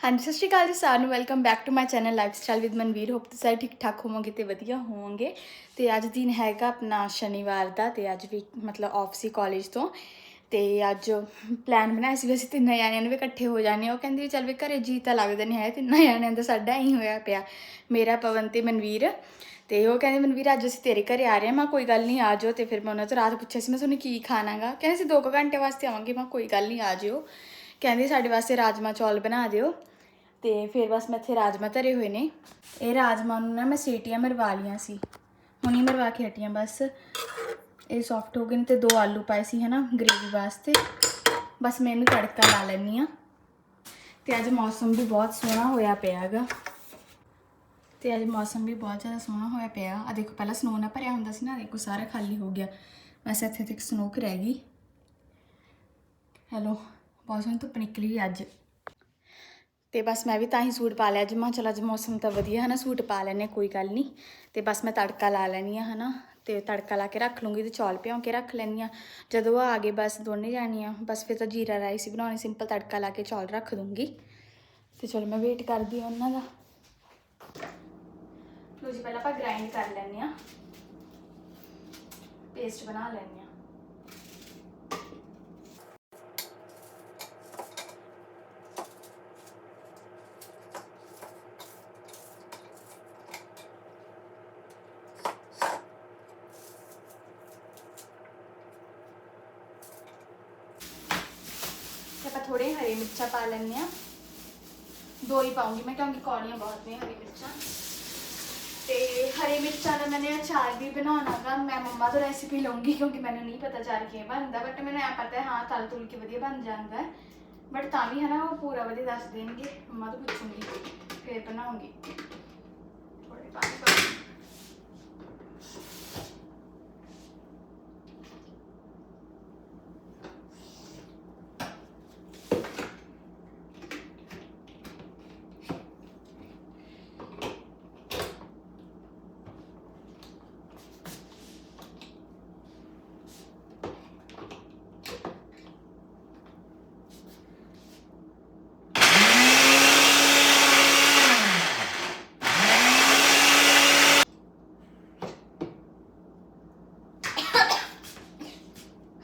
ਹਾਂਜੀ, ਸਤਿ ਸ਼੍ਰੀ ਅਕਾਲ ਜੀ ਸਾਰਿਆਂ ਨੂੰ। Welcome back to my channel lifestyle with Manveer hope ਤੁਸੀਂ ਸਾਰੇ ਠੀਕ ਠਾਕ ਹੋਵੋਗੇ ਤੇ ਵਧੀਆ ਹੋਵੋਗੇ। ਤੇ ਅੱਜ ਦਿਨ ਹੈਗਾ ਆਪਣਾ ਸ਼ਨੀਵਾਰ ਦਾ ਤੇ ਅੱਜ ਵੀ ਮਤਲਬ ਆਫ ਸੀ ਕਾਲਜ ਤੋਂ। ਤੇ ਅੱਜ ਪਲਾਨ ਬਣਾਇਆ ਸੀ ਵੀ ਅਸੀਂ ਤਿੰਨਾਂ ਜਣਿਆਂ ਨੇ ਵੀ ਇਕੱਠੇ ਹੋ ਜਾਣੇ ਉਹ ਕਹਿੰਦੀ ਵੀ ਚੱਲ ਵੀ ਘਰੇ ਜੀ ਤਾਂ ਲੱਗਦਾ ਨਹੀਂ ਹੈ, ਤਿੰਨਾਂ ਜਣਿਆਂ ਦਾ ਸਾਡਾ ਹੀ ਹੋਇਆ ਪਿਆ। ਮੇਰਾ ਪਵਨ ਤੇ ਮਨਵੀਰ। ਤੇ ਉਹ ਕਹਿੰਦੇ, ਮਨਵੀਰ, ਅੱਜ ਅਸੀਂ ਤੇਰੇ ਘਰੇ ਆ ਰਹੇ ਹਾਂ। ਮੈਂ ਕੋਈ ਗੱਲ ਨਹੀਂ, ਆ ਜਾਓ ਤੇ ਫਿਰ ਮੈਂ ਉਹਨਾਂ ਤੋਂ ਰਾਤ ਪੁੱਛਿਆ ਸੀ, ਮੈਂ ਤੁਹਾਨੂੰ ਕੀ ਖਾਣਾਗਾ? ਕਹਿੰਦੇ ਸੀ 2 ਘੰਟੇ ਵਾਸਤੇ ਆਵਾਂਗੇ। ਮੈਂ ਕੋਈ ਗੱਲ ਨਹੀਂ, ਆ ਜਿਓ। ਕਹਿੰਦੀ ਸਾਡੇ ਵਾਸਤੇ ਰਾਜਮਾ ਚੌਲ ਬਣਾ ਦਿਓ। ਤੇ ਫਿਰ ਬਸ ਮੈਂ ਇੱਥੇ ਰਾਜਮਾ ਧਰੇ ਹੋਏ ਨੇ। ਇਹ ਰਾਜਮਾ ਨੂੰ ਨਾ ਮੈਂ ਸੀਟੀਆਂ ਮਰਵਾ ਲੀਆਂ ਸੀ। ਹੁਣੀ ਮਰਵਾ ਕੇ ਹਟੀਆਂ ਬਸ। ਇਹ ਸੌਫਟ ਹੋ ਗਏ ਨੇ ਤੇ ਦੋ ਆਲੂ ਪਾਏ ਸੀ, ਹਨਾ ਗ੍ਰੇਵੀ ਵਾਸਤੇ। ਬਸ ਮੈਂ ਇਹਨੂੰ ਤੜਕਾ ਲਾ ਲੈਣੀ ਆ। ਤੇ ਅੱਜ ਮੌਸਮ ਵੀ ਬਹੁਤ ਸੋਹਣਾ ਹੋਇਆ ਪਿਆ ਹੈਗਾ। ਤੇ ਅੱਜ ਮੌਸਮ ਵੀ ਬਹੁਤ ਜ਼ਿਆਦਾ ਸੋਹਣਾ ਹੋਇਆ ਪਿਆ। ਆ ਦੇਖੋ, ਪਹਿਲਾਂ ਸਨੋ ਨਾ ਭਰਿਆ ਹੁੰਦਾ ਸੀ ਨਾ, ਦੇਖੋ, ਸਾਰਾ ਖਾਲੀ ਹੋ ਗਿਆ। ਬਸ ਇੱਥੇ ਤੱਕ ਸਨੋਕ ਰਹਿ ਗਈ। ਹੈਲੋ ਬਹੁਤ ਸੋਹਣੀ ਧੁੱਪ ਨਿਕਲੀ ਅੱਜ। ਤੇ ਬਸ ਮੈਂ ਵੀ ਤਾਂ ਹੀ ਸੂਟ ਪਾ ਲਿਆ। ਅੱਜ ਮੈਂ ਚਲ ਅੱਜ ਮੌਸਮ ਤਾਂ ਵਧੀਆ ਹੈ ਨਾ ਸੂਟ ਪਾ ਲੈਨੇ ਕੋਈ ਗੱਲ ਨਹੀਂ। ਤੇ ਬਸ ਮੈਂ ਤੜਕਾ ਲਾ ਲੈਣੀ ਆ ਹਨਾ, ਤੇ ਤੜਕਾ ਲਾ ਕੇ ਰੱਖ ਲੂੰਗੀ ਤੇ ਚੌਲ ਭਿਉਂ ਕੇ ਰੱਖ ਲੈਣੀ ਆ ਜਦੋਂ ਆ ਗਏ ਬਸ ਦੋਨੇ ਜਾਣੀਆਂ ਬਸ ਫਿਰ ਤਾਂ ਜੀਰਾ ਰਾਈਸ ਹੀ ਬਣਾਉਣੀ, ਸਿੰਪਲ ਤੜਕਾ ਲਾ ਕੇ ਚੌਲ ਰੱਖ ਦੂੰਗੀ। ਤੇ ਚਲੋ ਮੈਂ ਵੇਟ ਕਰਦੀ ਹਾਂ ਉਹਨਾਂ ਦਾ। ਲੋ ਜੀ, ਪਹਿਲਾਂ ਆਪਾਂ ਗ੍ਰਾਈਂਡ ਕਰ ਲੈਣੇ ਆ ਪੇਸਟ ਬਣਾ ਲੈਣੇ ਆ ਤੇ ਆਪਾਂ ਥੋੜੇ ਹਰੀ ਮਿਰਚਾਂ ਪਾ ਲੈਣੇ ਆ ਦੋ ਹੀ ਪਾਉਂਗੀ ਮੈਂ ਕਿਉਂਕਿ ਕੌੜੀਆਂ ਬਹੁਤ ਨੇ ਹਰੀ ਮਿਰਚਾਂ ਤੇ ਹਰੀ ਮਿਰਚਾਂ ਦਾ ਮੈंने ਅਚਾਰ ਵੀ ਬਣਾਉਣਾਗਾ ਮੈਂ ਮੰਮਾ ਤੋਂ ਰੈਸਿਪੀ ਲਵਾਂਗੀ ਕਿਉਂਕਿ ਮੈਨੂੰ ਨਹੀਂ ਪਤਾ ਅਚਾਰ ਕਿਵੇਂ ਬਣਦਾ ਬਟ ਮੈਨੂੰ ਐ ਪਤਾ ਹੈ ਹਾਂ ਤਲ ਤੁਲ ਕੇ ਵਧੀਆ ਬਣ ਜਾਂਦਾ ਹੈ ਬਟ ਤਾਂ ਵੀ ਹਨਾ ਉਹ ਪੂਰਾ ਵਧੀਆ ਦੱਸ ਦੇਣਗੇ ਮੰਮਾ ਤੋਂ ਪੁੱਛੂੰਗੀ ਫਿਰ ਬਣਾਉਂਗੀ ਥੋੜੇ ਪਾਣੀ ਪਾ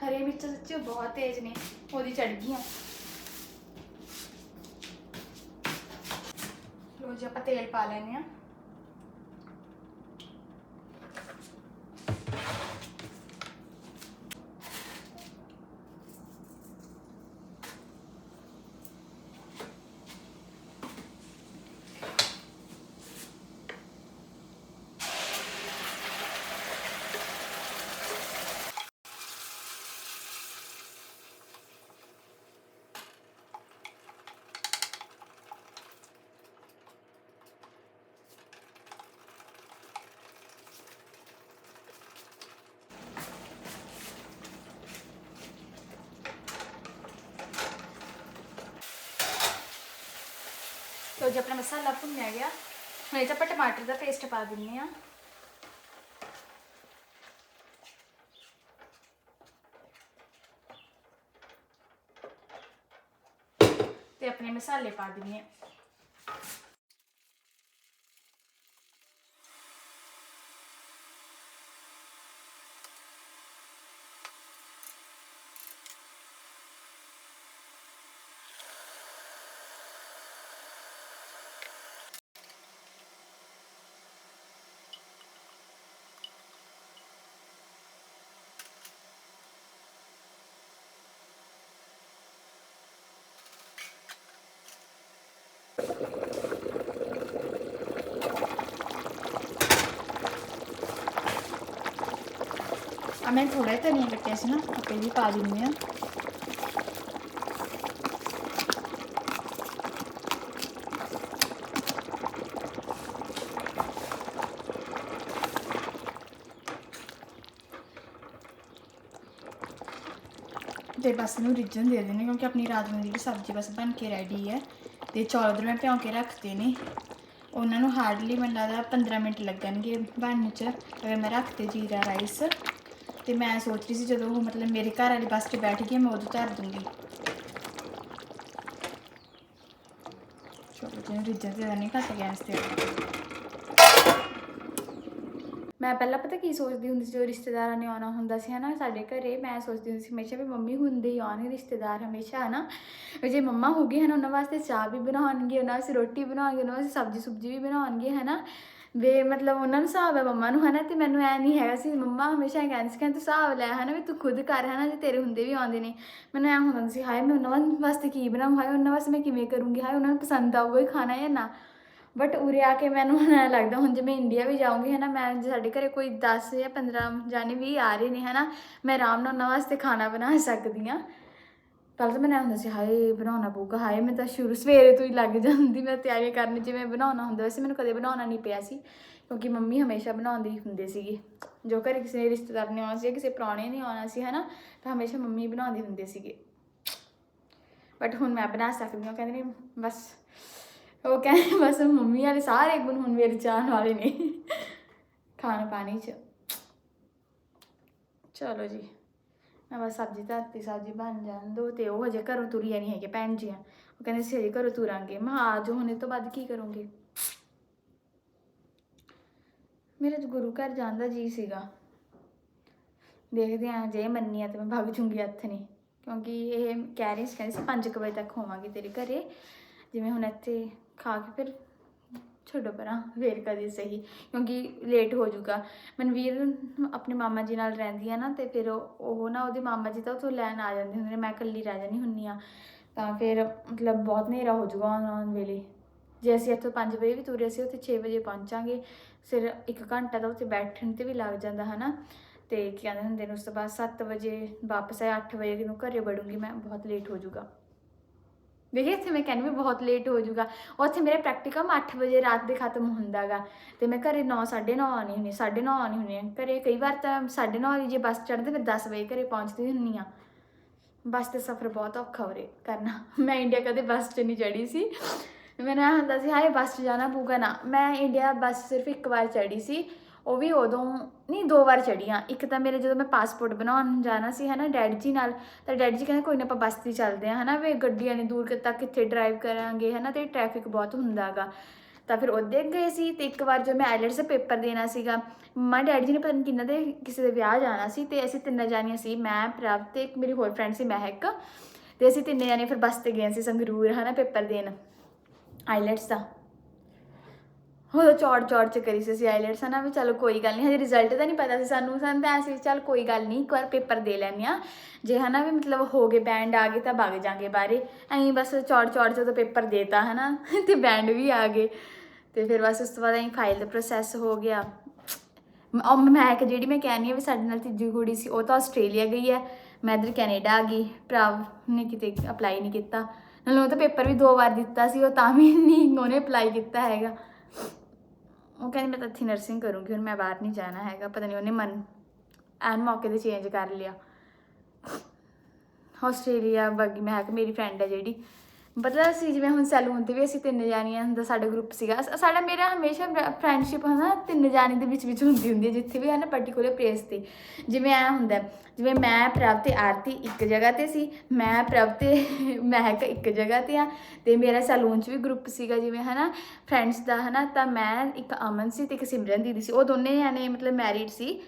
ਹਰੀ ਮਿਰਚਾਂ ਸੱਚੀ ਬਹੁਤ ਤੇਜ਼ ਨੇ ਉਹਦੀ ਚੜ ਗਈਆਂ। ਲੋ ਜੀ ਆਪਾਂ ਤੇਲ ਪਾ ਲੈਨੇ ਆ ਲੋ ਜੀ, ਆਪਣਾ ਮਸਾਲਾ ਭੁੰਨਿਆ ਗਿਆ। ਹੁਣ ਇਹ 'ਚ ਆਪਾਂ ਟਮਾਟਰ ਦਾ ਪੇਸਟ ਪਾ ਦਿੰਨੇ ਆ ਤੇ ਆਪਣੇ ਮਸਾਲੇ ਪਾ ਦਿੰਨੇ ਆ ਆ ਮੈਂ ਥੋੜਾ ਧਨੀਆ ਕੱਟਿਆ ਸੀ ਨਾ, ਆਪੇ ਵੀ ਪਾ ਦਿੰਦੀ ਆ ਤੇ ਬਸ ਇਹਨੂੰ ਰਿੱਝਣ ਦੇ ਦੇਣੇ ਕਿਉਂਕਿ ਆਪਣੀ ਰਾਜਮਾ ਦੀ ਸਬਜ਼ੀ ਬਸ ਬਣ ਕੇ ਰੈਡੀ ਹੈ ਤੇ ਚੌਲ ਉਧਰ ਮੈਂ ਭਿਉਂ ਕੇ ਰੱਖਤੇ ਨੇ। ਉਹਨਾਂ ਨੂੰ ਹਾਰਡਲੀ ਮੈਨੂੰ ਲੱਗਦਾ 15 ਮਿੰਟ ਲੱਗਣਗੇ ਬਣਨ ਚ, ਅਗਰ ਮੈਂ ਰੱਖਤੇ ਜੀਰਾ ਰਾਈਸ ਤੇ ਮੈਂ ਸੋਚ ਰਹੀ ਸੀ ਜਦੋਂ ਉਹ ਮਤਲਬ ਮੇਰੇ ਘਰ ਵਾਲੀ ਬੱਸ 'ਚ ਬੈਠ ਗਈ, ਮੈਂ ਉਦੋਂ ਧਰ ਦੂੰਗੀ। ਚਲੋ ਜੇ ਰਿੱਜਾ ਤੇ ਨਹੀਂ ਘੱਟ ਗੈਸ ਤੇ। ਮੈਂ ਪਹਿਲਾਂ ਪਤਾ ਕੀ ਸੋਚਦੀ ਹੁੰਦੀ ਸੀ, ਜਦੋਂ ਰਿਸ਼ਤੇਦਾਰਾਂ ਨੇ ਆਉਣਾ ਹੁੰਦਾ ਸੀ, ਹਨਾ, ਸਾਡੇ ਘਰੇ, ਮੈਂ ਸੋਚਦੀ ਹੁੰਦੀ ਸੀ ਹਮੇਸ਼ਾ ਵੀ ਮੰਮੀ ਹੁੰਦੇ ਹੀ ਆਉਣਗੇ ਰਿਸ਼ਤੇਦਾਰ ਹਮੇਸ਼ਾ, ਹਨਾ। ਵੀ ਜੇ ਮੰਮਾ ਹੋ ਗਏ, ਹਨ, ਉਹਨਾਂ ਵਾਸਤੇ ਚਾਹ ਵੀ ਬਣਾਉਣਗੇ, ਉਹਨਾਂ ਵਾਸਤੇ ਰੋਟੀ ਬਣਾਉਣਗੇ, ਉਹਨਾਂ ਵਾਸਤੇ ਸਬਜ਼ੀ ਸੁਬਜੀ ਵੀ ਬਣਾਉਣਗੇ, ਹਨਾ। ਵੇ, ਮਤਲਬ ਉਹਨਾਂ ਨੂੰ ਹਿਸਾਬ ਹੈ ਮੰਮਾ ਨੂੰ, ਹਨਾ? ਤੇ ਮੈਨੂੰ ਐ ਨਹੀਂ ਹੈਗਾ ਸੀ, ਮੰਮਾ ਹਮੇਸ਼ਾ ਇਹ ਕਹਿੰਦੀ ਸੀ ਕਹਿੰਦੀ ਤੂੰ ਹਿਸਾਬ ਲੈ, ਹਨਾ, ਵੀ ਤੂੰ ਖੁਦ ਕਰ, ਹਨਾ? ਜੇ ਤੇਰੇ ਹੁੰਦੇ ਵੀ ਆਉਂਦੇ ਨੇ। ਮੈਨੂੰ ਐ ਹੁੰਦਾ ਸੀ, ਹਾਏ, ਮੈਂ ਉਹਨਾਂ ਵਾਸਤੇ ਕੀ ਬਣਾਉਂ ਹਾਏ, ਉਹਨਾਂ ਵਾਸਤੇ ਮੈਂ ਕਿਵੇਂ ਕਰੂੰਗੀ? ਹਾਏ, ਉਹਨਾਂ ਨੂੰ ਪਸੰਦ ਆਊਗਾ ਹੀ ਖਾਣਾ ਜਾਂ ਨਾ? ਬਟ ਉਰੇ ਆ ਕੇ ਮੈਨੂੰ ਹੁਣ ਐਂ ਲੱਗਦਾ, ਹੁਣ ਜੇ ਮੈਂ ਇੰਡੀਆ ਵੀ ਜਾਊਂਗੀ ਹੈ ਨਾ ਮੈਂ ਜੇ ਸਾਡੇ ਘਰੇ ਕੋਈ 10 ਜਾਂ 15 ਜਾਣੇ ਵੀ ਆ ਰਹੇ ਨੇ ਹੈ ਨਾ ਮੈਂ ਆਰਾਮ ਨਾਲ ਉਹਨਾਂ ਵਾਸਤੇ ਖਾਣਾ ਬਣਾ ਸਕਦੀ ਹਾਂ। ਪਹਿਲਾਂ ਤਾਂ ਮੈਨੂੰ ਐਂ ਹੁੰਦਾ ਸੀ, ਹਾਏ, ਬਣਾਉਣਾ ਪਊਗਾ, ਹਾਏ, ਮੈਂ ਤਾਂ ਸ਼ੁਰੂ ਸਵੇਰੇ ਤੋਂ ਹੀ ਲੱਗ ਜਾਂਦੀ, ਮੈਂ ਤਿਆਰੀ ਕਰਨ ਜਿਵੇਂ ਬਣਾਉਣਾ ਹੁੰਦਾ, ਵੈਸੇ ਮੈਨੂੰ ਕਦੇ ਬਣਾਉਣਾ ਨਹੀਂ ਪਿਆ ਸੀ, ਕਿਉਂਕਿ ਮੰਮੀ ਹਮੇਸ਼ਾ ਬਣਾਉਂਦੀ ਹੀ ਹੁੰਦੇ ਸੀਗੇ, ਜੋ ਘਰੇ ਕਿਸੇ ਨੇ ਰਿਸ਼ਤੇਦਾਰ ਨੇ ਆਉਣਾ ਸੀ ਕਿਸੇ ਪ੍ਰਾਹੁਣੇ ਨੇ ਆਉਣਾ ਸੀ ਹੈ ਨਾ ਤਾਂ ਹਮੇਸ਼ਾ ਮੰਮੀ ਬਣਾਉਂਦੇ ਹੁੰਦੇ ਸੀਗੇ। ਬਟ ਹੁਣ ਮੈਂ ਬਣਾ ਸਕਦੀ ਹਾਂ ਕਹਿੰਦੇ ਨੇ, ਬਸ, ਉਹ ਕਹਿੰਦੇ ਬਸ ਮੰਮੀ ਵਾਲੇ ਸਾਰੇ ਗੁਣ ਹੁਣ ਮੇਰੇ ਚਾਹਣ ਵਾਲੇ ਨੇ, ਖਾਣ ਪਾਣੀ ਚ। ਚਲੋ ਜੀ। ਮੈਂ ਬਸ ਸਬਜ਼ੀ ਧਰਤੀ ਸਬਜ਼ੀ ਬਣ ਜਾਣ ਦੋ ਤੇ ਉਹ ਹਜੇ ਘਰੋਂ ਤੁਰੀਆਂ ਨਹੀਂ ਹੈਗੇ ਭੈਣ ਜੀਆਂ। ਉਹ ਕਹਿੰਦੇ ਸੀ ਹਜੇ ਘਰੋਂ ਤੁਰਾਂਗੇ। ਮੈਂ ਕਿਹਾ ਆ ਤੋਂ ਬਾਅਦ ਕੀ ਕਰੋਗੇ? ਮੇਰੇ ਗੁਰੂ ਘਰ ਜਾਣ ਦਾ ਜੀ ਸੀਗਾ। ਦੇਖਦੇ ਆ ਜੇ ਮੰਨੀ ਆ ਤੇ ਮੈਂ ਭੱਗ ਜੂੰਗੀ ਹੱਥ ਨਹੀਂ ਕਿਉਂਕਿ ਇਹ ਕਹਿ ਰਹੀ ਸੀ, ਕਹਿੰਦੀ ਸੀ 5 ਵਜੇ ਤੱਕ ਹੋਵਾਂਗੇ ਤੇਰੇ ਘਰੇ। ਜਿਵੇਂ ਹੁਣ ਇੱਥੇ ਖਾ ਕੇ ਫਿਰ ਛੱਡੋ ਪਰਾਂ, ਫੇਰ ਕਦੇ ਸਹੀ, ਕਿਉਂਕਿ ਲੇਟ ਹੋ ਜਾਊਗਾ। ਮਨਵੀਰ ਆਪਣੇ ਮਾਮਾ ਜੀ ਨਾਲ ਰਹਿੰਦੀ ਆ ਨਾ, ਤੇ ਫਿਰ ਉਹ ਨਾ ਉਹਦੇ ਮਾਮਾ ਜੀ ਤਾਂ ਉੱਥੋਂ ਲੈਣ ਆ ਜਾਂਦੇ ਹੁੰਦੇ ਨੇ, ਮੈਂ ਇਕੱਲੀ ਰਹਿ ਜਾਂਦੀ ਹੁੰਨੀ ਆ। ਤਾਂ ਫਿਰ ਮਤਲਬ ਬਹੁਤ ਹਨੇਰਾ ਹੋ ਜਾਊਗਾ ਆਉਣ ਵੇਲੇ। ਜੇ ਅਸੀਂ ਇੱਥੋਂ 5 ਵਜੇ ਵੀ ਤੁਰੇ ਸੀ ਉੱਥੇ 6 ਵਜੇ ਪਹੁੰਚਾਂਗੇ। ਫਿਰ ਇੱਕ ਘੰਟਾ ਤਾਂ ਉੱਥੇ ਬੈਠਣ ਤੇ ਵੀ ਲੱਗ ਜਾਂਦਾ, ਹਨਾ? ਤੇ ਕੀ ਕਹਿੰਦੇ ਹੁੰਦੇ ਨੇ, ਉਸ ਤੋਂ ਬਾਅਦ 7 ਵਜੇ ਵਾਪਸ ਆਏ 8 ਵਜੇ ਨੂੰ ਘਰੇ ਵੜੂੰਗੀ, ਮੈਂ ਬਹੁਤ ਲੇਟ ਹੋ ਜਾਊਗਾ। ਦੇਖੀ ਇੱਥੇ ਮੈਂ ਕਹਿੰਦੀ ਵੀ ਬਹੁਤ ਲੇਟ ਹੋ ਜਾਊਗਾ। ਉੱਥੇ ਮੇਰਾ ਪ੍ਰੈਕਟੀਕਮ 8 ਵਜੇ ਰਾਤ ਦੇ ਖਤਮ ਹੁੰਦਾਗਾ ਤੇ ਮੈਂ ਘਰੇ 9 9:30 ਆਉਣੀ ਹੁੰਦੀ 9:30 ਆਉਣੀ ਹੁੰਦੀ ਹਾਂ। ਘਰੇ ਕਈ ਵਾਰ ਤਾਂ 9:30 ਵਾਲੀ ਜੇ ਬੱਸ ਚੜ੍ਹਦੇ ਫਿਰ 10 ਵਜੇ ਘਰੇ ਪਹੁੰਚਦੀ ਹੁੰਨੀ ਆ ਬੱਸ ਤੇ ਸਫ਼ਰ ਬਹੁਤ ਔਖਾ ਹੋ ਕਰਨਾ। ਮੈਂ ਇੰਡੀਆ ਕਦੇ ਬੱਸ 'ਚ ਨਹੀਂ ਚੜੀ ਸੀ। ਮੈਨੂੰ ਐਂ ਹੁੰਦਾ ਸੀ, ਹਾਏ ਬੱਸ 'ਚ ਜਾਣਾ ਪਊਗਾ ਨਾ। ਮੈਂ ਇੰਡੀਆ ਬੱਸ ਸਿਰਫ ਇੱਕ ਵਾਰ ਚੜੀ ਸੀ। ਉਹ ਵੀ ਉਦੋਂ ਨਹੀਂ, ਦੋ ਵਾਰ ਚੜੀਆਂ ਇੱਕ ਤਾਂ ਮੇਰੇ ਜਦੋਂ ਮੈਂ ਪਾਸਪੋਰਟ ਬਣਾਉਣ ਜਾਣਾ ਸੀ, ਹਨਾ, ਡੈਡ ਜੀ ਨਾਲ, ਤਾਂ ਡੈਡੀ ਜੀ ਕਹਿੰਦੇ ਕੋਈ ਨਾ ਆਪਾਂ ਬੱਸ 'ਤੇ ਹੀ ਚੱਲਦੇ ਆ ਹਨਾ, ਵੀ ਗੱਡੀਆਂ ਨੇ ਦੂਰ ਕਿ- ਤੱਕ ਕਿੱਥੇ ਡਰਾਈਵ ਕਰਾਂਗੇ, ਹਨਾ, ਤੇ ਟ੍ਰੈਫਿਕ ਬਹੁਤ ਹੁੰਦਾਗਾ। ਤਾਂ ਫਿਰ ਉਹਦੇ ਗਏ ਸੀ, ਤੇ ਇੱਕ ਵਾਰ ਜੋ ਮੈਂ ਆਈਲੈਟਸ ਦਾ ਪੇਪਰ ਦੇਣਾ ਸੀਗਾ, ਮੰਮਾ, ਡੈਡੀ ਜੀ ਨੇ ਪਤਾ ਨਹੀਂ ਕਿੰਨਾ ਦੇ, ਕਿਸੇ ਦੇ ਵਿਆਹ ਜਾਣਾ ਸੀ, ਤੇ ਅਸੀਂ ਤਿੰਨਾਂ ਜਾਣੀਆਂ ਸੀ, ਮੈਂ, ਪ੍ਰਭ ਤੇ ਇੱਕ ਮੇਰੀ ਹੋਰ ਫਰੈਂਡ ਸੀ, ਮਹਿਕ। ਤੇ ਅਸੀਂ ਤਿੰਨੇ ਜਾਣੇ ਫਿਰ ਬੱਸ ਤੇ ਗਏ ਸੀ ਸੰਗਰੂਰ, ਹਨਾ ਪੇਪਰ ਦੇਣ ਆਈਲੈਟਸ ਦਾ। ਉਦੋਂ ਚੌੜ ਚੌੜ ਚ ਕਰੀ ਸੀ ਅਸੀਂ ਆਈਲੈਟਸ ਹਨਾ ਵੀ ਚਲੋ ਕੋਈ ਗੱਲ ਨਹੀਂ, ਹਜੇ ਰਿਜ਼ਲਟ ਤਾਂ ਨਹੀਂ ਪਤਾ ਸੀ ਸਾਨੂੰ ਸਾਨੂੰ ਤਾਂ ਐਸੀ ਚੱਲ ਕੋਈ ਗੱਲ ਨਹੀਂ, ਇੱਕ ਵਾਰ ਪੇਪਰ ਦੇ ਲੈਂਦੇ ਆ ਜੇ ਹਨਾ ਵੀ ਮਤਲਬ ਹੋ ਗਏ ਬੈਂਡ ਆ ਗਏ ਤਾਂ ਵਗ ਜਾਾਂਗੇ ਬਾਰੇ ਐਂ ਬਸ ਚੌੜ ਚੌੜ ਚ ਤਾਂ ਪੇਪਰ ਦੇਤਾ, ਹਨਾ, ਤੇ ਬੈਂਡ ਵੀ ਆ ਗਏ। ਤੇ ਫਿਰ ਬਸ ਉਸ ਤੋਂ ਬਾਅਦ ਐਂ ਫਾਈਲ ਦਾ ਪ੍ਰੋਸੈਸ ਹੋ ਗਿਆ। ਮ- ਉਹ ਮੈਂ ਇੱਕ ਜਿਹੜੀ ਮੈਂ ਕਹਿੰਦੀ ਆ ਵੀ ਸਾਡੇ ਨਾਲ ਤੀਜੀ ਕੁੜੀ ਸੀ, ਉਹ ਤਾਂ ਆਸਟ੍ਰੇਲੀਆ ਗਈ ਹੈ। ਮੈਂ ਇੱਧਰ ਕੈਨੇਡਾ ਆ ਗਈ, ਭਰਾ ਨੇ ਕਿਤੇ ਅਪਲਾਈ ਨਹੀਂ ਕੀਤਾ। ਨਾਲੇ ਉਹ ਤਾਂ ਪੇਪਰ ਵੀ ਦੋ ਵਾਰ ਦਿੱਤਾ ਸੀ, ਉਹ ਤਾਂ ਵੀ ਨਹੀਂ ਉਹਨੇ ਅਪਲਾਈ ਕੀਤਾ ਹੈਗਾ। ਉਹ ਕਹਿੰਦੀ, ਮੈਂ ਤਾਂ ਇੱਥੇ ਨਰਸਿੰਗ ਕਰੂੰਗੀ, ਹੁਣ ਮੈਂ ਬਾਹਰ ਨਹੀਂ ਜਾਣਾ ਹੈਗਾ। ਪਤਾ ਨਹੀਂ ਉਹਨੇ ਮਨ, ਐਨ ਮੌਕੇ ਤੇ ਚੇਂਜ ਕਰ ਲਿਆ। ਆਸਟ੍ਰੇਲੀਆ ਬਾਗੀ ਮੈਂ ਕਿ ਮੇਰੀ ਫਰੈਂਡ ਹੈ ਜਿਹੜੀ। ਪਤਾ ਸੀ ਜਿਵੇਂ ਹੁਣ ਸੈਲੂਨ ਤੇ ਵੀ ਅਸੀਂ ਤਿੰਨ ਜਾਣੀਆਂ ਹੁੰਦਾ ਸਾਡਾ ਗਰੁੱਪ ਸੀਗਾ। ਸ- ਸਾਡਾ ਮੇਰਾ ਹਮੇਸ਼ਾ ਫਰੈਂਡਸ਼ਿਪ ਹਨਾ ਤਿੰਨ ਜਾਣੀ ਦੇ ਵਿੱਚ ਵਿੱਚ ਹੁੰਦੀ ਹੁੰਦੀ ਹੈ ਜਿੱਥੇ ਵੀ ਹੈ ਨਾ ਪਾਰਟਿਕੂਲਰ ਪਲੇਸ ਤੇ। ਜਿਵੇਂ ਐ ਹੁੰਦਾ ਹੈ, ਜਿਵੇਂ ਮੈਂ ਪ੍ਰਭ ਤੇ ਆਰਤੀ ਇੱਕ ਜਗ੍ਹਾ ਤੇ ਸੀ ਮੈਂ ਪ੍ਰਭ ਤੇ ਮਹਿਕ ਇੱਕ ਜਗ੍ਹਾ ਤੇ ਆ ਤੇ ਮੇਰਾ ਸੈਲੂਨ 'ਚ ਵੀ ਗਰੁੱਪ ਸੀਗਾ ਜਿਵੇਂ ਹਨਾ ਫਰੈਂਡਸ ਦਾ ਹਨਾ ਤਾਂ ਮੈਂ ਇੱਕ ਅਮਨ ਸੀ ਤੇ ਇੱਕ ਸਿਮਰਨ ਦੀਦੀ ਸੀ। ਉਹ ਦੋਨੇ ਜਾਣੇ ਮਤਲਬ ਮੈਰਿਡ ਸੀ।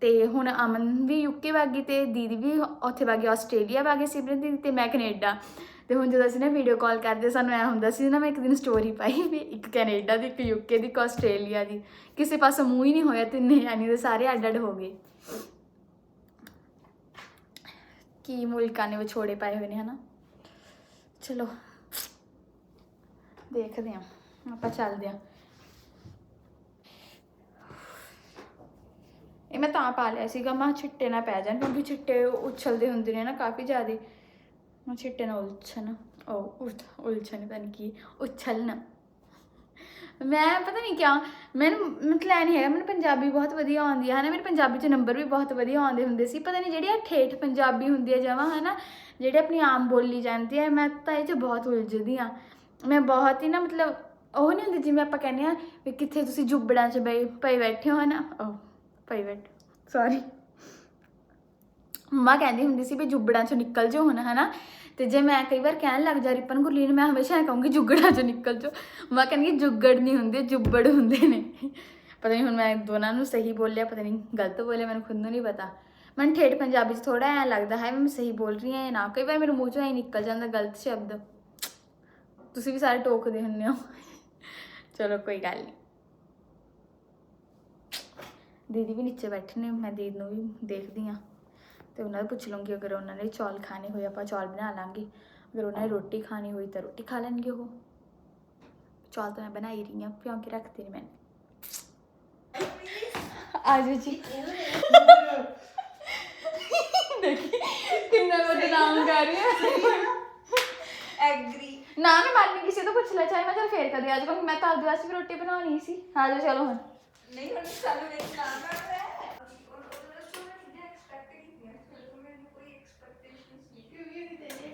ਤੇ ਹੁਣ ਅਮਨ ਵੀ ਯੂਕੇ ਵਾਗੀ ਤੇ ਦੀਦੀ ਵੀ ਉੱਥੇ ਵਾਗੀ ਆਸਟ੍ਰੇਲੀਆ ਵਾਗੀ ਸਿਮਰਨ ਦੀਦੀ ਤੇ ਮੈਂ ਕੈਨੇਡਾ। ਤੇ ਹੁਣ ਜਦੋਂ ਅਸੀਂ ਨਾ ਵੀਡੀਓ ਕਾਲ ਕਰਦੇ, ਸਾਨੂੰ ਐ ਹੁੰਦਾ ਸੀ ਨਾ, ਮੈਂ ਇੱਕ ਦਿਨ ਸਟੋਰੀ ਪਾਈ ਵੀ ਇੱਕ ਕੈਨੇਡਾ ਦੀ, ਇੱਕ ਯੂਕੇ ਦੀ, ਇੱਕ ਆਸਟ੍ਰੇਲੀਆ ਦੀ। ਕਿਸੇ ਪਾਸੇ ਮੂੰਹ ਹੀ ਨਹੀਂ ਹੋਇਆ ਤਿੰਨੇ ਯਾਨੀ ਦੇ ਸਾਰੇ ਅੱਡ ਅੱਡ ਹੋ ਗਏ। ਕੀ ਮੁਲਕਾਂ ਨੇ ਵਿਛੋੜੇ ਪਾਏ ਹੋਏ ਨੇ, ਹਨਾ? ਚਲੋ, ਦੇਖਦੇ ਹਾਂ ਆਪਾਂ ਚੱਲਦੇ ਹਾਂ ਇਹ ਮੈਂ ਤਾਂ ਪਾ ਲਿਆ ਸੀਗਾ, ਮੈਂ ਛਿੱਟੇ ਨਾ ਪੈ ਜਾਣ, ਕਿਉਂਕਿ ਛਿੱਟੇ ਉਛਲਦੇ ਹੁੰਦੇ ਨੇ ਨਾ ਕਾਫੀ ਜ਼ਿਆਦਾ। ਮੈਂ ਛਿੱਟੇ ਨਾ ਉਲਝਣ ਉਹ ਉਠ ਉਲਝਣ ਪਤਾ ਨਹੀਂ ਕੀ ਉਛਲਣ ਮੈਂ ਪਤਾ ਨਹੀਂ ਕਿਆ ਮੈਨੂੰ ਮਤਲਬ ਐ ਨਹੀਂ ਹੈਗਾ ਮੈਨੂੰ ਪੰਜਾਬੀ ਬਹੁਤ ਵਧੀਆ ਆਉਂਦੀ ਹੈ ਹਨਾ ਮੇਰੇ ਪੰਜਾਬੀ 'ਚ ਨੰਬਰ ਵੀ ਬਹੁਤ ਵਧੀਆ ਆਉਂਦੇ ਹੁੰਦੇ ਸੀ ਪਤਾ ਨਹੀਂ ਜਿਹੜੀ ਆ ਠੇਠ ਪੰਜਾਬੀ ਹੁੰਦੀ ਹੈ ਜਮਾਂ ਹਨਾ ਜਿਹੜੇ ਆਪਣੀ ਆਮ ਬੋਲੀ ਜਾਂਦੀ ਹੈ ਮੈਂ ਤਾਂ ਇਹ 'ਚ ਬਹੁਤ ਉਲਝਦੀ ਆ ਮੈਂ ਬਹੁਤ ਹੀ ਨਾ ਮਤਲਬ ਉਹ ਨਹੀਂ ਹੁੰਦੀ ਜਿਵੇਂ ਆਪਾਂ ਕਹਿੰਦੇ ਆ ਵੀ ਕਿੱਥੇ ਤੁਸੀਂ ਜੁਬੜਾਂ 'ਚ ਬਈ ਪਈ ਬੈਠੇ ਹੋ ਹਨਾ ਉਹ ਪਈ ਬੈਠ ਸੌਰੀ ਮੰਮਾ ਕਹਿੰਦੀ ਹੁੰਦੀ ਸੀ ਵੀ ਜੁਬੜਾਂ 'ਚੋਂ ਨਿਕਲ ਜਾਓ ਹੁਣ, ਹਨਾ? ਤੇ ਜੇ ਮੈਂ ਕਈ ਵਾਰ ਕਹਿਣ ਲੱਗ ਜਾ ਰਿਪਨ ਗੁਰਲੀਨ ਮੈਂ ਹਮੇਸ਼ਾ ਇਹ ਕਹੂੰਗੀ, ਜੁਗੜਾ ਚੋਂ ਨਿਕਲ ਜਾਓ। ਮੈਂ ਕਹਿੰਦੀ, ਜੁਗੜ ਨਹੀਂ ਹੁੰਦੇ, ਜੁੱਬੜ ਹੁੰਦੇ ਨੇ। ਪਤਾ ਨਹੀਂ ਹੁਣ ਮੈਂ ਦੋਨਾਂ ਨੂੰ ਸਹੀ ਬੋਲਿਆ, ਪਤਾ ਨਹੀਂ ਗਲਤ ਬੋਲਿਆ, ਮੈਨੂੰ ਖੁਦ ਨੂੰ ਨਹੀਂ ਪਤਾ। ਮੈਨੂੰ ਠੇਠ ਪੰਜਾਬੀ 'ਚ ਥੋੜਾ ਐ ਲੱਗਦਾ ਹੈ ਮੈਂ ਸਹੀ ਬੋਲ ਰਹੀ ਹਾਂ ਜਾਂ ਨਾ। ਕਈ ਵਾਰ ਮੇਰੇ ਮੂੰਹ ਚੋਂ ਐ ਨਿਕਲ ਜਾਂਦਾ ਗਲਤ ਸ਼ਬਦ। ਤੁਸੀਂ ਵੀ ਸਾਰੇ ਟੋਕਦੇ ਹੁੰਦੇ ਹੋ। ਚਲੋ, ਕੋਈ ਗੱਲ ਨਹੀਂ ਦੀਦੀ ਵੀ ਨੀਚੇ ਬੈਠੇ ਨੇ, ਮੈਂ ਦੀਦੀ ਨੂੰ ਵੀ ਦੇਖਦੀ ਆ ਤੇ ਉਹਨਾਂ ਨੂੰ ਪੁੱਛ ਲਵਾਂਗੀ ਅਗਰ ਉਹਨਾਂ ਨੇ ਚੌਲ ਖਾਣੇ ਹੋਏ ਆਪਾਂ ਚੌਲ ਬਣਾ ਲਾਂਗੇ। ਅਗਰ ਉਹਨਾਂ ਨੇ ਰੋਟੀ ਖਾਣੀ ਹੋਈ ਤਾਂ ਰੋਟੀ ਖਾ ਲੈਣਗੇ ਉਹ। ਚੌਲ ਤਾਂ ਮੈਂ ਬਣਾ ਹੀ ਰਹੀ ਹਾਂ ਭਿਉਂ ਕੇ ਰੱਖਦੇ ਨੇ ਮੈਂ ਆਜੋ ਜੀ। ਦੇਖੀ ਕਿੰਨਾ ਬਦਨਾਮ ਕਰ ਰਹੀ। ਹੈ ਐਗਰੀ ਨਾ। ਮੈਂ ਮੰਨ ਕਿਸੇ ਤੋਂ ਪੁੱਛ ਲੈ ਚਾਹੇ ਮੈਂ ਚਲ ਫੇਰ ਕਦੇ ਆ ਜਾਵਾਂਗੀ ਮੈਂ ਤਾਂ ਆਪਦੇ ਵਾਸਤੇ ਵੀ ਰੋਟੀ ਬਣਾਉਣੀ ਸੀ। ਜਾਓ ਚਲੋ ਹੁਣ। ਨਹੀਂ ਹੁਣ ਸਾਨੂੰ ਵਿੱਚ ਨਾ ਕਰਦਾ ਉਹ ਰੈਸਟੋਰੈਂਟ ਦੀ ਐਕਸਪੈਕਟ ਕੀਤੀ ਹੈ ਮੈਨੂੰ ਕੋਈ ਐਕਸਪੈਕਟੇਸ਼ਨਸ ਨਹੀਂ ਕਿਉਂਕਿ ਤੇਰੇ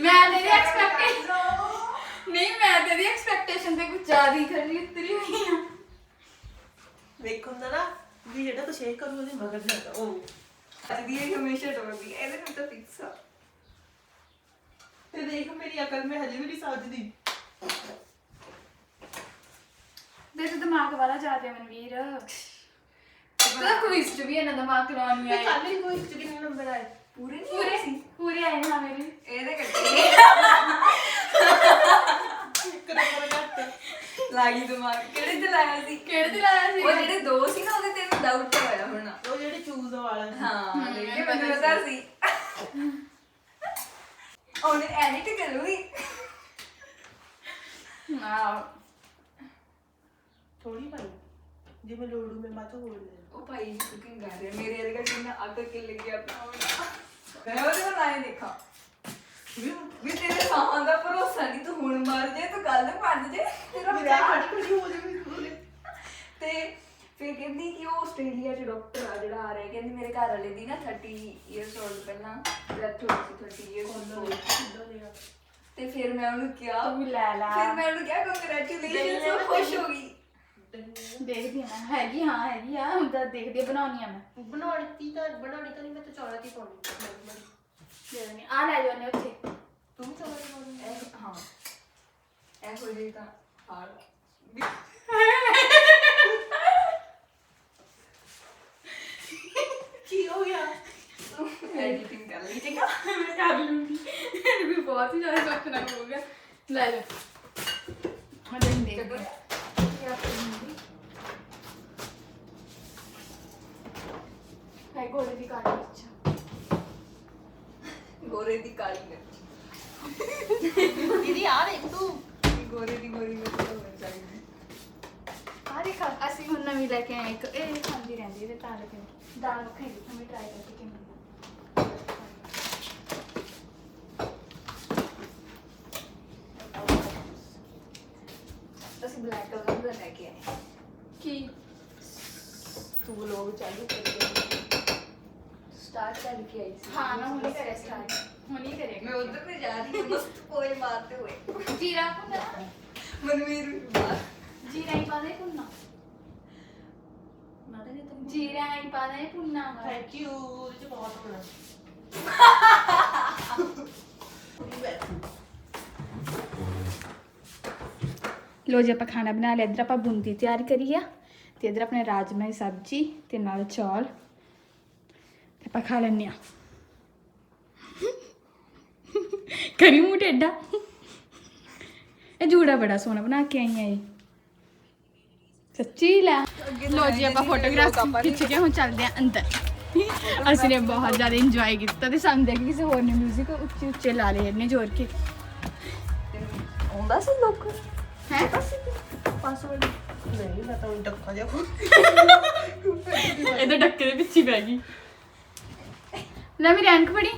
ਮੈਂ ਤੇਰੀ ਐਕਸਪੈਕਟੇਸ਼ਨ ਨਹੀਂ ਮੈਂ ਤੇਰੀ ਐਕਸਪੈਕਟੇਸ਼ਨ ਤੇ ਕੁਝ ਜ਼ਿਆਦਾ ਹੀ ਉਤਰੀ ਹੋਈ ਆ ਵੇਖ ਹੁੰਦਾ ਨਾ ਵੀ ਜਿਹੜਾ ਤੂੰ ਸ਼ੇਅਰ ਕਰੂ ਉਹਦੇ ਮਗਰ ਜਾਂਦਾ ਉਹ ਅੱਜ ਦੀ ਇਹ ਹਮੇਸ਼ਾ ਡੋਲਦੀ ਹੈ ਇਹਦੇ ਨੂੰ ਤਾਂ ਫਿਕਸ ਆ। ਤੇ ਦੇਖ ਮੇਰੀ ਅਕਲ ਮੈਂ ਹਜੇ ਵੀ ਨਹੀਂ ਸਮਝਦੀ। ਤੇ ਤੇ ਦਿਮਾਗ ਵਾਲਾ ਜ਼ਿਆਦਾ ਮਨਵੀਰ ਤਾਂ ਕੁਇਜ਼ ਚ ਵੀ ਇਹਨਾਂ ਦਿਮਾਗ ਕਰਾਉਣੀ ਆਈ ਕੱਲ ਹੀ ਕੋਈ ਚ ਕਿੰਨੇ ਨੰਬਰ ਆਏ ਪੂਰੇ ਨਹੀਂ ਪੂਰੇ ਪੂਰੇ ਆਏ ਨਾ ਮੇਰੇ ਇਹਦੇ ਕੱਟੇ ਲਾਗੀ ਦਿਮਾਗ ਕਿਹੜੇ ਤੇ ਲਾਇਆ ਸੀ ਕਿਹੜੇ ਤੇ ਲਾਇਆ ਸੀ ਉਹ ਜਿਹੜੇ ਦੋ ਸੀ ਨਾ ਉਹਦੇ ਤੇ ਡਾਊਟ ਹੋਇਆ ਹੋਣਾ ਉਹ ਜਿਹੜੇ ਚੂਜ਼ ਵਾਲਾ ਸੀ। ਹਾਂ ਦੇਖੇ ਮੈਨੂੰ ਪਤਾ ਸੀ ਉਹਨੇ ਐਡਿਟ ਕਰੂਗੀ ਆ ਥੋੜੀ ਭਾਈ ਜੇ ਮੈਂ ਲੋੜੂ ਮੈਂ ਬਾਤ ਹੋਰ ਲੈ ਉਹ ਭਾਈ ਕੁਕਿੰਗ ਕਰ ਰਿਹਾ ਮੇਰੇ ਵਰਗਾ ਕਿੰਨਾ ਅੱਗ ਕੇ ਲੱਗਿਆ ਆਪਣਾ ਮੈਂ ਉਹਦੇ ਨਾਲ ਆਏ ਦੇਖਾਂ। ਵੀ ਵੀ ਤੇਰੇ ਸਾਹਾਂ ਦਾ ਭਰੋਸਾ ਨਹੀਂ ਤੂੰ ਹੁਣ ਮਰ ਜੇ ਤੂੰ ਕੱਲ ਮਰ ਜੇ ਤੇਰਾ ਮੇਰਾ ਵਿਆਹ ਖੜੀ ਹੋ ਜਾਵੇ ਉਹਨੇ ਤੇ ਫਿਰ ਕਹਿੰਦੀ ਕਿ ਉਹ ਆਸਟ੍ਰੇਲੀਆ ਚ ਡਾਕਟਰ ਆ ਜਿਹੜਾ ਆ ਰਿਹਾ। ਕਹਿੰਦੀ ਮੇਰੇ ਘਰ ਵਾਲੇ ਦੀ ਨਾ 30 ਇਅਰਸ 올ਡ ਪਹਿਲਾਂ ਡੈਥ ਹੋ ਗਈ ਸੀ 30 ਇਅਰਸ 올ਡ ਤੇ ਫਿਰ ਮੈਂ ਉਹਨੂੰ ਕਿਹਾ ਤੂੰ ਵੀ ਲੈ ਲਾ। ਫਿਰ ਮੈਂ ਉਹਨੂੰ ਕਿਹਾ ਕੰਗ੍ਰੈਚੁਲੇਸ਼ਨਸ ਉਹ ਖੁਸ਼ ਹੋ ਗਈ। ਦੇਖਦੀ ਆ ਹੈਗੀ ਹਾਂ ਹੈਗੀ ਆ। ਤਾਂ ਦੇਖਦੀ ਬਣਾਉਣੀ ਆ ਮੈਂ। ਬਣਾਉਣੀ ਤਾਂ ਬਣਾਉਣੀ ਤਾਂ ਨਹੀਂ ਮੈਂ ਤਾਂ ਚੌੜਾ ਦੀ ਪਾਉਣੀ ਦੇ ਦੇਣੀ ਆ। ਲੈ ਜਾਓਨੇ ਉੱਥੇ। ਤੂੰ ਚੌੜਾ ਦੀ ਪਾਉਣੀ ਇਹ ਹਾਂ। ਇਹੋ ਜਿਹੀ ਤਾਂ ਹਾਰ ਵੀ ਕੀ ਹੋ ਗਿਆ? ਐਡੀਟਿੰਗ ਕਰ ਲਈ ਠੀਕ ਆ ਮੈਂ ਕਰ ਲੂੰਗੀ। ਇਹ ਵੀ ਬਹੁਤ ਹੀ ਜ਼ਿਆਦਾ ਸੋਚਣਾ ਪਊਗਾ ਲੈ ਲੈ ਮੈਂ ਦੇਖ। ਦੇ ਚੱਕੋ ਹੈ ਗੋਲੇ ਦੀ ਕਾਲੀ ਮਿਰਚ ਗੋਰੇ ਦੀ ਕਾਲੀ ਮਿਰਚ। ਦੀਦੀ ਆ ਦੇਖ ਤੂੰ। ਗੋਰੇ ਦੀ ਗੋਰੀ ਮਿਰਚ ਹੋਣੀ ਚਾਹੀਦੀ। ਆ ਦੇਖ ਅਸੀਂ ਹੁਣ ਨਵੀਂ ਲੈ ਕੇ ਆਏ ਇੱਕ। ਇਹ ਖਾਂਦੀ ਰਹਿੰਦੀ ਇਹਦੇ ਤਾਂ ਲੈ ਦਾਲ ਮੱਖਣੀ ਦੀ ਹਮੇ ਟਰਾਈ ਕਰਕੇ ਕਿਵੇਂ ਅਸੀਂ ਬਲੈਕ ਕਲਰ ਦਾ ਲੈ ਕੇ ਆਏ ਕੀ ਤੂੰ ਲੋਗ ਚਾਲੂ ਕਰ ਸਟਾਰਟ ਕਰਕੇ ਆਈ ਸੀ ਹਾਂ ਨਾ ਹੁਣੀ ਕਰਿਆ ਸਟਾਰਟ ਹੁਣੀ ਕਰਿਆ ਮੈਂ ਉਧਰ ਤੇ ਜਾ ਰਹੀ ਹਾਂ ਮਸਤ ਪੋਏ ਮਾਰਤੇ ਹੋਏ ਜੀਰਾ ਭੁੰਨਾ ਮਨਵੀਰ ਵੀ ਬਾਹਰ ਜੀਰਾ ਹੀ ਪਾ ਦੇ ਭੁੰਨਾ ਮਾਤਾ ਜੀ ਤੂੰ ਜੀਰਾ ਹੀ ਪਾ ਦੇ ਭੁੰਨਾ ਥੈਂਕ ਯੂ ਇਹ ਚ ਬਹੁਤ ਹੋਣਾ ਲੋ ਜੀ ਆਪਾਂ ਖਾਣਾ ਬਣਾ ਲਿਆ ਤੇ ਇੱਧਰ ਆਪਣੇ ਰਾਜਮਾ ਦੀ ਸਬਜ਼ੀ ਤੇ ਨਾਲ ਚੌਲ। ਤੇ ਆਪਾਂ ਖਾ ਲੈਣੇ ਆ ਕਰੀ ਮੂੰਹ ਟੇਡਾ ਇਹ ਜੂੜਾ ਬੜਾ ਸੋਹਣਾ ਬਣਾ ਕੇ ਆਈ ਆ ਇਹ। ਸੱਚੀ ਲੈ। ਲੋ ਜੀ ਆਪਾਂ ਫੋਟੋਗ੍ਰਾਫ ਖਿੱਚ ਕੇ ਹੁਣ ਚੱਲਦੇ ਆ ਅੰਦਰ। ਅਸੀਂ ਨੇ ਬਹੁਤ ਜ਼ਿਆਦਾ ਇੰਜੋਏ ਕੀਤਾ ਤੇ ਸਾਨੂੰ ਦੇਖ ਕੇ ਕਿਸੇ ਹੋਰ ਨੇ 뮤직 ਉੱਚੇ ਉੱਚੇ ਲਾ ਲਏ ਇੰਨੇ ਜ਼ੋਰ ਕੇ। ਆਉਂਦਾ ਸੀ ਲੋਕ? ਹੈ? ਪਾਸਵਰਡ। ਨਹੀਂ ਮੈਂ ਤਾਂ ਉਹ ਟੱਕਾ ਜਾ ਇਹਦੇ ਡੱਕੇ ਦੇ ਪਿੱਛੇ ਪੈ ਗਈ। ਲੈ ਮੇਰੀ ਰੈਂਕ ਪੜੀ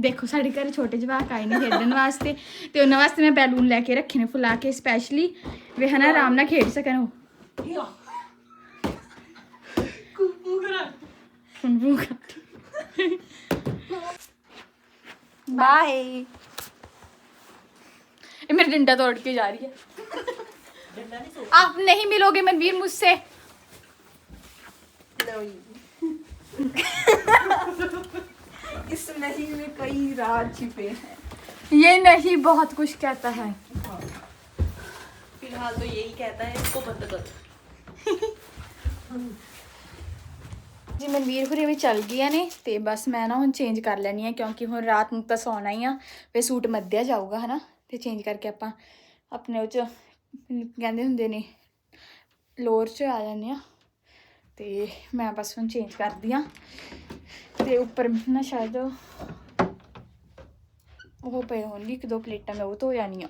ਦੇਖੋ ਸਾਡੇ ਘਰ ਛੋਟੇ ਜਵਾਕ ਆਏ ਨੇ ਖੇਡਣ ਵਾਸਤੇ ਤੇ ਉਹਨਾਂ ਵਾਸਤੇ ਮੈਂ ਬੈਲੂਨ ਲੈ ਕੇ ਰੱਖੇ ਨੇ ਫੁਲਾ ਕੇ ਸਪੈਸ਼ਲੀ ਵੇ ਹਨਾ ਆਰਾਮ ਨਾਲ ਖੇਡ ਸਕਣ ਉਹ। ਕੁੱਪੂ ਕਰਾ ਫੁੰਬੂ ਬਾਏ बाय मेरा डंडा तोड़ के जा रही है। नहीं आप नहीं मिलोगे मनवीर मुझसे। इस नहीं में कई राज छिपे हैं। ये नहीं बहुत कुछ कहता है। फ़िलहाल तो यही कहता है इसको बंद कर। ਜੀ ਮਨਵੀਰ ਹੁਰੇ ਵੀ ਚੱਲ ਗਈਆਂ ਨੇ ਤੇ ਬਸ ਮੈਂ ਨਾ ਹੁਣ ਚੇਂਜ ਕਰ ਲੈਣੀ ਆ ਕਿਉਂਕਿ ਹੁਣ ਰਾਤ ਨੂੰ ਤਾਂ ਸੌਣਾ ਹੀ ਆ ਫੇ ਸੂਟ ਮੱਧਿਆ ਜਾਊਗਾ, ਹਨਾ? ਤੇ ਚੇਂਜ ਕਰਕੇ ਆਪਾਂ ਆਪਣੇ ਉਹ ਚ ਕਹਿੰਦੇ ਹੁੰਦੇ ਨੇ, ਲੋਅਰ ਚ ਆ ਜਾਂਦੇ ਆ ਤੇ ਮੈਂ ਬਸ ਹੁਣ ਚੇਂਜ ਕਰਦੀ ਆ ਤੇ ਉੱਪਰ ਨਾ ਸ਼ਾਇਦ ਉਹ ਪਏ ਹੋਣਗੇ, ਇੱਕ ਦੋ ਪਲੇਟਾਂ ਮੈਂ ਉਹ ਧੋ ਜਾਣੀਆਂ।